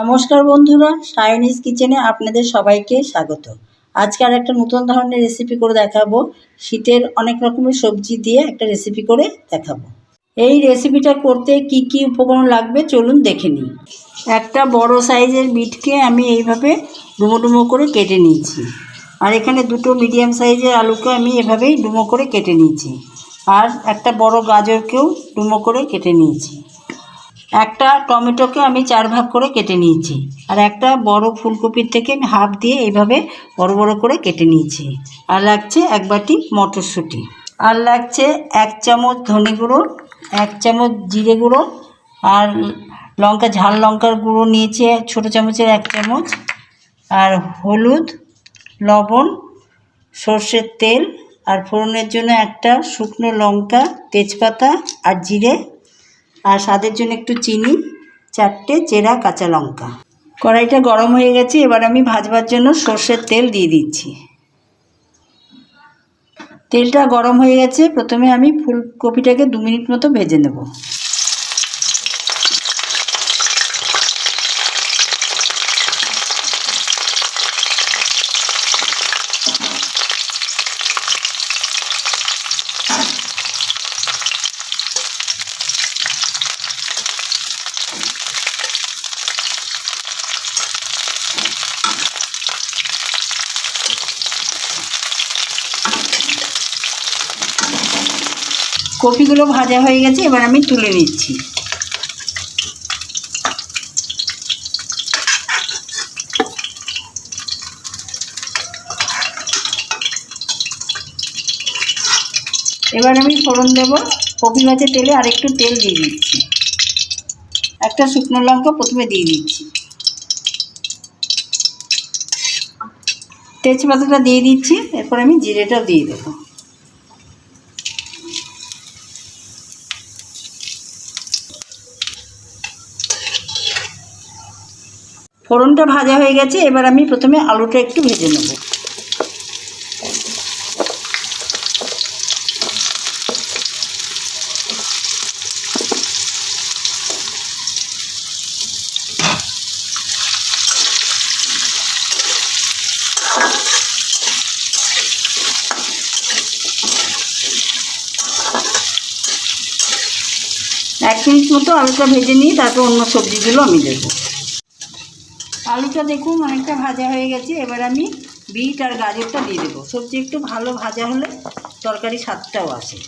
নমস্কার বন্ধুরা সাইনিজ কিচেনে আপনাদের সবাইকে স্বাগত। আজকে আর একটা নতুন ধরনের রেসিপি করে দেখাবো। শীতের অনেক রকমের সবজি দিয়ে একটা রেসিপি করে দেখাবো। এই রেসিপিটা করতে কি কি উপকরণ লাগবে চলুন দেখে নিই। একটা বড় সাইজের বিটকে আমি এইভাবে ডুমো ডুমো করে কেটে নিয়েছি। আর এখানে দুটো মিডিয়াম সাইজের আলুকে আমি এভাবেই ডুমো করে কেটে নিয়েছি। আর একটা বড় গাজরকেও ডুমো করে কেটে নিয়েছি। একটা টমেটোকে আমি চার ভাগ করে কেটে নিয়েছি আর একটা বড় ফুলকপির থেকে আমি হাফ দিয়ে এইভাবে বড় বড় করে কেটে নিয়েছি। আর লাগছে এক বাটি মটরশুঁটি। আর লাগছে এক চামচ ধনে গুঁড়ো, এক চামচ জিরে গুঁড়ো আর লঙ্কা, ঝাল লঙ্কার গুঁড়ো নিয়েছি ছোটো চামচের এক চামচ। আর হলুদ, লবণ, সর্ষের তেল আর ফোড়নের জন্য একটা শুকনো লঙ্কা, তেজপাতা আর জিরে আর স্বাদের জন্য একটু চিনি, চারটে চেরা কাঁচা লঙ্কা। কড়াইটা গরম হয়ে গেছে, এবার আমি ভাজবার জন্য সর্ষের তেল দিয়ে দিচ্ছি। তেলটা গরম হয়ে গেছে, প্রথমে আমি ফুলকপিটাকে দু মিনিট মতো ভেজে নেব। কপিগুলো ভাজা হয়ে গেছে, এবার আমি তুলে নিচ্ছি। এবার আমি ফোড়ন দেবো। কপি ভাজা তেলে আরেকটু তেল দিয়ে দিচ্ছি। একটা শুকনো লঙ্কা প্রথমে দিয়ে দিচ্ছি। তেজপাতাটা দিয়ে দিচ্ছি, এরপর আমি জিরেটাও দিয়ে দেবো। ফোড়নটা ভাজা হয়ে গেছে, এবার আমি প্রথমে আলুটা একটু ভেজে নেব। এক মিনিট মতো আলুটা ভেজে নিই তারপর অন্য সবজিগুলো আমি দেবো। আলুটা দেখুন অনেকটা ভাজা হয়ে গেছে। এবার আমি বিট আর গাজরটা দিয়ে দেবো। সবজি একটু ভালো ভাজা হলে তরকারি স্বাদটাও আসে।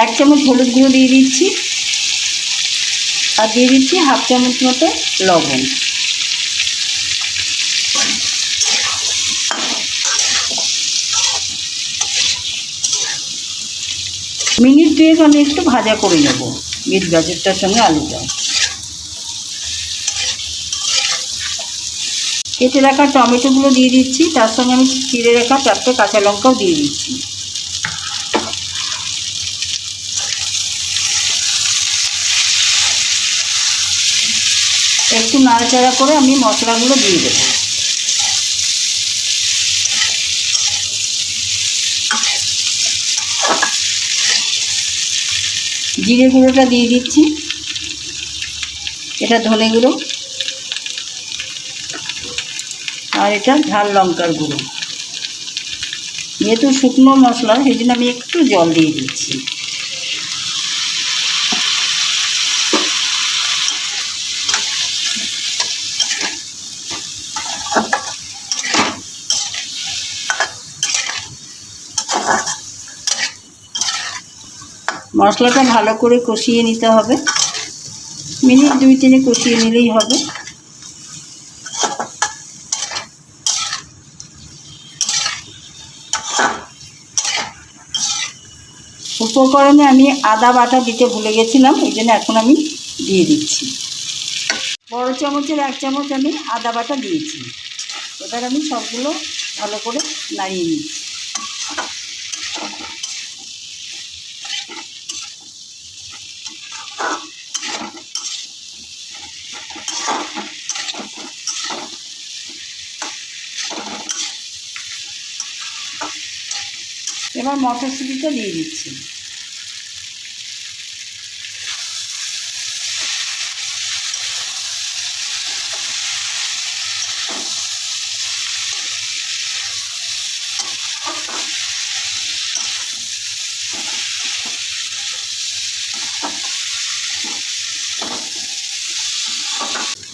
এক চামচ হলুদ গুঁড়ো দিয়ে দিচ্ছি আর দিয়ে দিচ্ছি হাফ চামচ মতো লবণ। মিনিট দুয়েক আমি একটু ভাজা করে নেব বিট গাজরটার সঙ্গে আলুটা। কেটে রাখা টমেটোগুলো দিয়ে দিচ্ছি, তার সঙ্গে আমি চিড়ে রাখা চারটে কাঁচা লঙ্কাও দিয়ে দিচ্ছি একটু নাড়াচাড়া করে আমি মশলাগুলো দিয়ে দেবো। জিরে গুঁড়োটা দিয়ে দিচ্ছি। এটা ধনে গুঁড়ো। আর এটা ঝাল লঙ্কার গুঁড়ো। যেহেতু শুকনো মশলা, সেই জন্য আমি একটু জল দিয়ে দিচ্ছি। মশলাটা ভালো করে কষিয়ে নিতে হবে। মিনিট দুই তিনে কষিয়ে নিলেই হবে। উপকরণে আমি আদা বাটা দিতে ভুলে গেছিলাম, এই জন্য এখন আমি দিয়ে দিচ্ছি। বড় চামচের এক চামচ আমি আদা বাটা দিয়েছি। এবার আমি সবগুলো ভালো করে নাড়িয়ে নিচ্ছি। এবার মটরশুঁটিটা দিয়ে দিচ্ছি।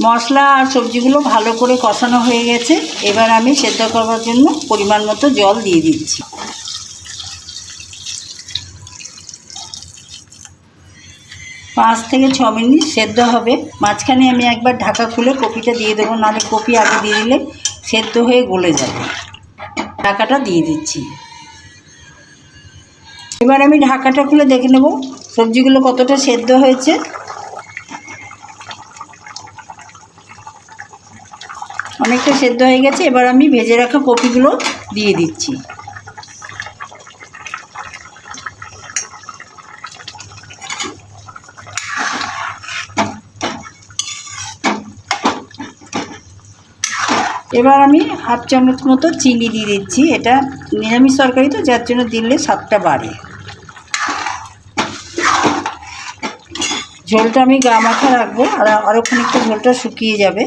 মশলা আর সবজিগুলো ভালো করে কষানো হয়ে গেছে। এবার আমি সেদ্ধ করবার জন্য পরিমাণ মতো জল দিয়ে দিচ্ছি। পাঁচ থেকে ছ মিনিট সেদ্ধ হবে। মাঝখানে আমি একবার ঢাকা খুলে কপিটা দিয়ে দেবো, নাহলে কপি আগে দিয়ে দিলে সেদ্ধ হয়ে গলে যাবে। ঢাকাটা দিয়ে দিচ্ছি। এবার আমি ঢাকাটা খুলে দেখে নেব সবজিগুলো কতটা সেদ্ধ হয়েছে। অনেকটা সেদ্ধ হয়ে গেছে, এবার আমি ভেজে রাখা কপিগুলো দিয়ে দিচ্ছি। এবার আমি হাফ চামচ মতো চিনি দিয়ে দিচ্ছি। এটা নিরামিষ তরকারি তো, যার জন্য দিলে স্বাদটা বাড়ে। ঝোলটা আমি গা মাখা রাখব, আর আরও খানিকটা ঝোলটা শুকিয়ে যাবে।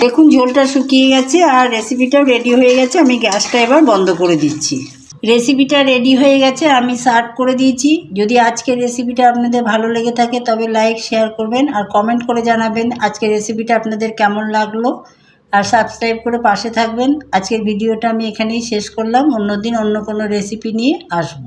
দেখুন, ঝোলটা শুকিয়ে গেছে, আর রেসিপিটাও রেডি হয়ে গেছে। আমি গ্যাসটা এবার বন্ধ করে দিচ্ছি। রেসিপিটা রেডি হয়ে গেছে, আমি সার্ভ করে দিয়েছি। যদি আজকের রেসিপিটা আপনাদের ভালো লেগে থাকে, তবে লাইক, শেয়ার করবেন, আর কমেন্ট করে জানাবেন আজকের রেসিপিটা আপনাদের কেমন লাগল। আর সাবস্ক্রাইব করে পাশে থাকবেন। আজকের ভিডিওটা আমি এখানেই শেষ করলাম। অন্যদিন অন্য কোনো রেসিপি নিয়ে আসব।